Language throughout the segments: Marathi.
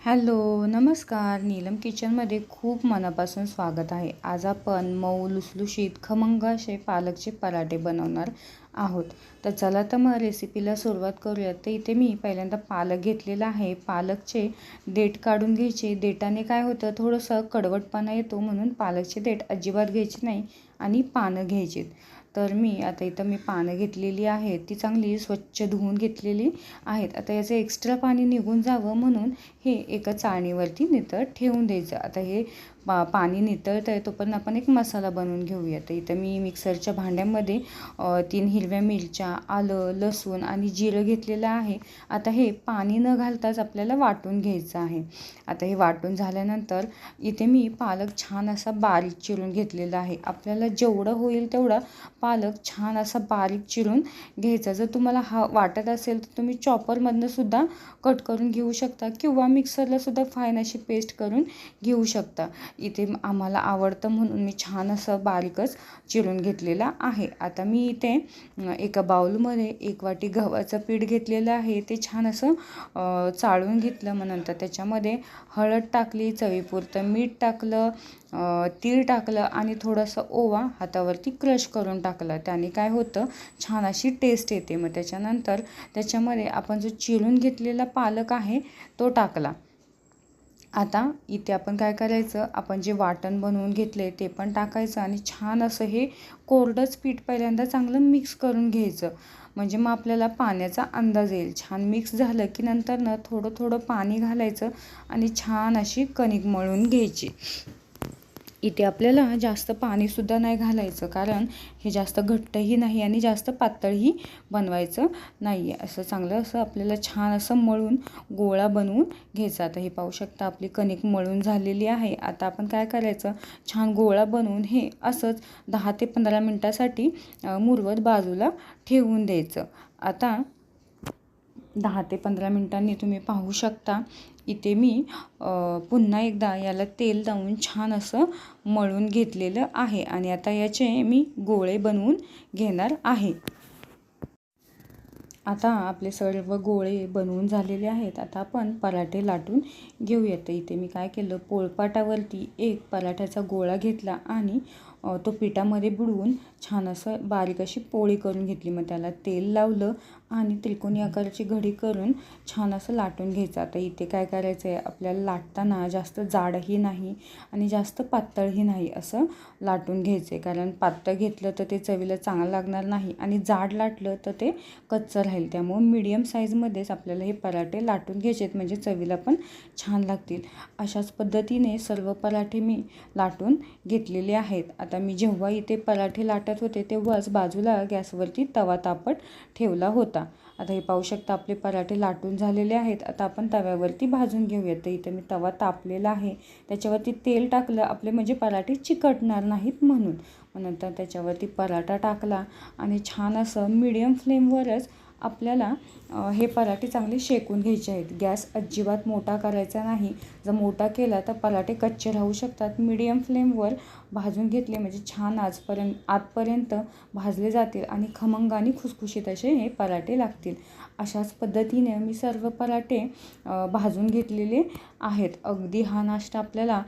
हॅलो नमस्कार. नीलम किचनमध्ये खूप मनापासून स्वागत आहे. आज आपण मऊ लुसलुशीत खमंग असे पालकचे पराठे बनवणार आहोत. तर चला तर मग रेसिपीला सुरुवात करूयात तर इथे मी पहिल्यांदा पालक घेतलेला आहे. पालकचे देठ काढून घ्यायचे. देठाने काय होतं थोडंसं कडवटपणा येतो म्हणून पालकचे देठ अजिबात घ्यायचे नाही आणि पानं घ्यायचे तर मी आता इथं मी पानं घेतलेली आहेत ती चांगली स्वच्छ धुवून घेतलेली आहेत. आता याचं एक्स्ट्रा पाणी निघून जावं म्हणून हे एका चाळणीवरती नितळ ठेवून द्यायचं. आता हे पा पाणी नितळतं आहे तोपर्यंत आपण एक मसाला बनवून घेऊया. तर इथं मी मिक्सरच्या भांड्यामध्ये तीन हिरव्या मिरच्या आलं लसूण आणि जिरं घेतलेलं आहे. आता हे पाणी न घालताच आपल्याला वाटून घ्यायचं आहे. आता हे वाटून झाल्यानंतर इथे मी पालक छान असा बारीक चिरून घेतलेला आहे. आपल्याला जेवढं होईल तेवढा पालक छान असा बारीक चिरून घ्यायचा. जर तुम्हाला हा वाटत असेल तर तुम्ही चॉपरमधनं सुद्धा कट करून घेऊ शकता किंवा मिक्सरला सुद्धा फाईन अशी पेस्ट करून घेऊ शकता. इथे आम्हाला आवडतं म्हणून मी छान असं बारीकच चिरून घेतलेला आहे. आता मी इथे एका बाऊलमध्ये एक वाटी गव्हाचं पीठ घेतलेलं आहे. ते छान असं चाळून घेतलं मग नंतर त्याच्यामध्ये हळद टाकली चवीपुरतं मीठ टाकलं तीळ टाकलं आणि थोडंसं ओवा हातावरती क्रश करून टाकलं. त्याने काय होतं छान अशी टेस्ट येते. मग त्याच्यानंतर त्याच्यामध्ये आपण जो चिरून घेतलेला पालक आहे तो टाकला. आता इथे आपण काय करायचं? आपण जे वाटण बनवून घेतले ते पण टाकायचं आणि छान असं हे कोरडंच पीठ पहिल्यांदा चांगलं मिक्स करून घ्यायचं. म्हणजे मग आपल्याला पाण्याचा अंदाज येईल. छान मिक्स झालं की नंतर ना थोडं थोडं पाणी घालायचं आणि छान अशी कणिक मळून घ्यायची. इथे आपल्याला जास्त पाणीसुद्धा नाही घालायचं कारण हे जास्त घट्टही नाही आणि जास्त पातळही बनवायचं नाही आहे असं चांगलं असं आपल्याला छान असं मळून गोळा बनवून घ्यायचा. आता हे पाहू शकता आपली कणिक मळून झालेली आहे. आता आपण काय करायचं? छान गोळा बनवून हे असंच दहा ते पंधरा मिनटासाठी मुरवत बाजूला ठेवून द्यायचं. आता दहा ते पंधरा मिनटांनी तुम्ही पाहू शकता. इथे मी पुन्हा एकदा याला तेल लावून छान असं मळून घेतलेलं आहे आणि आता याचे मी गोळे बनवून घेणार आहे. आता आपले सर्व गोळे बनवून झालेले आहेत. आता आपण पराठे लाटून घेऊयात. इथे मी काय केलं पोळपाटावरती एक पराठ्याचा गोळा घेतला आणि तो पिठामध्ये बुडवून छान असं बारीक अशी पोळी करून घेतली. मग त्याला तेल लावलं आणि त्रिकोणी आकाराची घडी करून छान असं लाटून घ्यायचं. आता इथे काय करायचं आहे आपल्याला लाटताना जास्त जाडही नाही आणि जास्त पातळही नाही असं लाटून घ्यायचं आहे कारण पातळ घेतलं तर ते चवीला चांगलं लागणार नाही आणि जाड लाटलं तर ते कच्चं राहील. त्यामुळं मीडियम साईजमध्येच आपल्याला हे पराठे लाटून घ्यायचे आहेत. म्हणजे चवीला पण छान लागतील. अशाच पद्धतीने सर्व पराठे मी लाटून घेतलेले आहेत. आता मी जेव्हा इथे पराठे लाटत होते तेव्हाच बाजूला गॅसवरती तवा तापट ठेवला होता. आता हे पाहू शकता आपले पराठे लाटून झालेले आहेत. आता आपण तव्यावरती भाजून घेऊयात तर इथे मी तवा तापलेला आहे. त्याच्यावरती तेल टाकलं आपले म्हणजे पराठे चिकटणार नाहीत म्हणून. नंतर त्याच्यावरती पराठा टाकला आणि छान असं मीडियम फ्लेमवरच आपल्याला हे पराठे चांगले शेकून घ्यायचे आहेत. गॅस अजिबात मोठा करायचा नाही. जर मोठा केला तर पराठे कच्चे राहू शकतात. मीडियम फ्लेमवर भाजून घेतले म्हणजे छान आजपर्यंत आतपर्यंत भाजले जातील आणि खमंग आणि खुसखुशीत असे हे पराठे लागतील. अशाच पद्धतीने मी सर्व पराठे भाजून घेतलेले आहेत. अगदी हा नाश्ता आपल्याला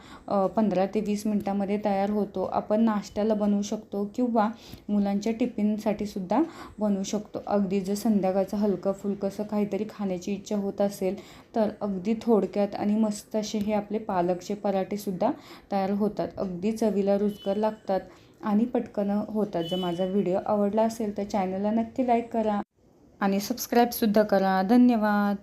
पंधरा ते वीस मिनटामध्ये तयार होतो. आपण नाश्त्याला बनवू शकतो किंवा मुलांच्या टिफिनसाठी सुद्धा बनवू शकतो. अगदी जर संध्याकाळचं हलकं फुलकं असं काहीतरी खाण्याची इच्छा होत असेल तर अगदी थोडक्यात आणि मस्त असे हे आपले पालकचे पराठेसुद्धा तयार होतात. अगदी चवीला रुचकर लागतात आणि पटकन होतात. जर माझा व्हिडिओ आवडला असेल तर चॅनलला नक्की लाईक करा आणि सबस्क्राईबसुद्धा करा. धन्यवाद!